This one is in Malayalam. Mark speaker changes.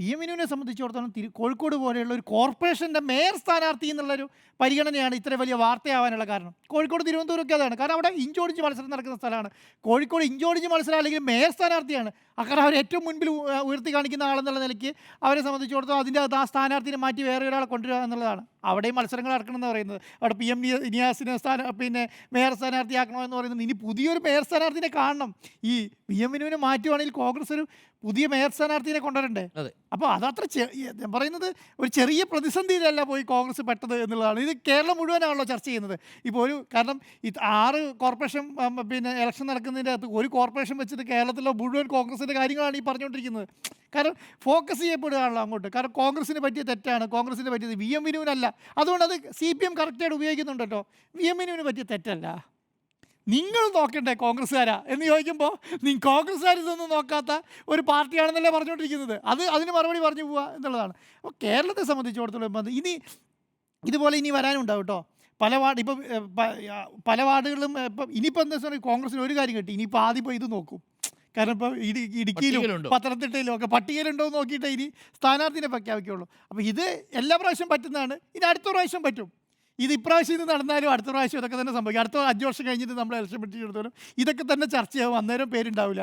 Speaker 1: പി എം വിനുവിനെ സംബന്ധിച്ചിടത്തോളം തിരു കോഴിക്കോട് പോലെയുള്ള ഒരു കോർപ്പറേഷന്റെ മേയർ സ്ഥാനാർത്ഥി എന്നുള്ളൊരു പരിഗണനയാണ് ഇത്ര വലിയ വാർത്തയാവാനുള്ള കാരണം. കോഴിക്കോട് തിരുവനന്തപുരമൊക്കെ അതാണ്. കാരണം അവിടെ ഇഞ്ചോടിഞ്ച് മത്സരം നടക്കുന്ന സ്ഥലമാണ്. കോഴിക്കോട് ഇഞ്ചോടിഞ്ച് മത്സരം അല്ലെങ്കിൽ മേയർ സ്ഥാനാർത്ഥിയാണ്. അക്കാരം അവർ ഏറ്റവും മുൻപിൽ ഉയർത്തി കാണിക്കുന്ന ആളെന്നുള്ള നിലയ്ക്ക് അവരെ സംബന്ധിച്ചിടത്തോളം അതിന്റെ ആ സ്ഥാനാർത്ഥിനെ മാറ്റി വേറെ ഒരാളെ കൊണ്ടുവരിക എന്നുള്ളതാണ്. അവിടെയും മത്സരങ്ങൾ നടക്കണമെന്ന് പറയുന്നത്. അവിടെ പി എം നിയാസിനെ സ്ഥാന പിന്നെ മേയർ സ്ഥാനാർത്ഥിയാക്കണമെന്ന് പറയുന്നത് ഇനി പുതിയൊരു മേയർ സ്ഥാനാർത്ഥിനെ കാണണം. ഈ പി എം വിനുവിനെ മാറ്റുവാണെങ്കിൽ കോൺഗ്രസ് ഒരു പുതിയ മേയർ സ്ഥാനാർത്ഥിനെ കൊണ്ടുവരണ്ടേ?
Speaker 2: അതെ.
Speaker 1: അപ്പോൾ അതത്ര ഞാൻ പറയുന്നത് ഒരു ചെറിയ പ്രതിസന്ധിയിലല്ല പോയി കോൺഗ്രസ് പെട്ടത് എന്നുള്ളതാണ്. ഇത് കേരളം മുഴുവനാണല്ലോ ചർച്ച ചെയ്യുന്നത്. ഇപ്പോൾ ഒരു കാരണം ആറ് കോർപ്പറേഷൻ പിന്നെ ഇലക്ഷൻ നടക്കുന്നതിന്റെ അകത്ത് ഒരു കോർപ്പറേഷൻ വെച്ചിട്ട് കേരളത്തിലെ മുഴുവൻ കോൺഗ്രസിന്റെ കാര്യങ്ങളാണ് ഈ പറഞ്ഞുകൊണ്ടിരിക്കുന്നത്. കാരണം ഫോക്കസ് ചെയ്യപ്പെടുകയാണല്ലോ അങ്ങോട്ട്. കാരണം കോൺഗ്രസിന് പറ്റിയ തെറ്റാണ്. കോൺഗ്രസിന് പറ്റിയത് വി എം വിനുവിനല്ല. അതുകൊണ്ട് അത് സി പി എം കറക്റ്റായിട്ട് ഉപയോഗിക്കുന്നുണ്ട് കേട്ടോ വി എം വിനുവിന് പറ്റിയ തെറ്റല്ല. നിങ്ങൾ നോക്കണ്ടേ കോൺഗ്രസ്സുകാരാ എന്ന് ചോദിക്കുമ്പോൾ നീ കോൺഗ്രസ്സുകാർ ഇതൊന്നും നോക്കാത്ത ഒരു പാർട്ടിയാണെന്നല്ലേ പറഞ്ഞുകൊണ്ടിരിക്കുന്നത്. അത് അതിന് മറുപടി പറഞ്ഞു പോവുക എന്നുള്ളതാണ്. അപ്പോൾ കേരളത്തെ സംബന്ധിച്ചിടത്തോളം ഇനി ഇതുപോലെ ഇനി വരാനുണ്ടാവും കേട്ടോ പല വാർഡ് ഇപ്പം പല വാർഡുകളിലും ഏ, ഇപ്പം ഇനിയിപ്പോൾ എന്താ വെച്ചാൽ കോൺഗ്രസിന് ഒരു കാര്യം കിട്ടി. ഇനിയിപ്പോൾ ആദ്യം ഇപ്പോൾ ഇത് നോക്കും. കാരണം ഇപ്പോൾ ഇടി ഇടുക്കിയിലും? പത്തനംതിട്ടയിലും ഒക്കെ പട്ടികയിലുണ്ടോ എന്ന് നോക്കിയിട്ടേ ഇനി സ്ഥാനാർത്ഥിനെ പ്രഖ്യാപിക്കുള്ളൂ അപ്പോൾ ഇത് എല്ലാ പ്രാവശ്യം പറ്റുന്നതാണ്. ഇനി അടുത്ത പ്രാവശ്യം പറ്റും. ഇത് ഇപ്രാവശ്യം ഇത് നടന്നാലും അടുത്ത പ്രാവശ്യം ഇതൊക്കെ തന്നെ സംഭവിക്കും. അടുത്ത അഞ്ച് വർഷം കഴിഞ്ഞിട്ട് നമ്മൾ ഇലക്ഷൻ പറ്റിയെടുത്തോളും ഇതൊക്കെ തന്നെ ചർച്ചയാവും. അന്നേരം പേരുണ്ടാവില്ല.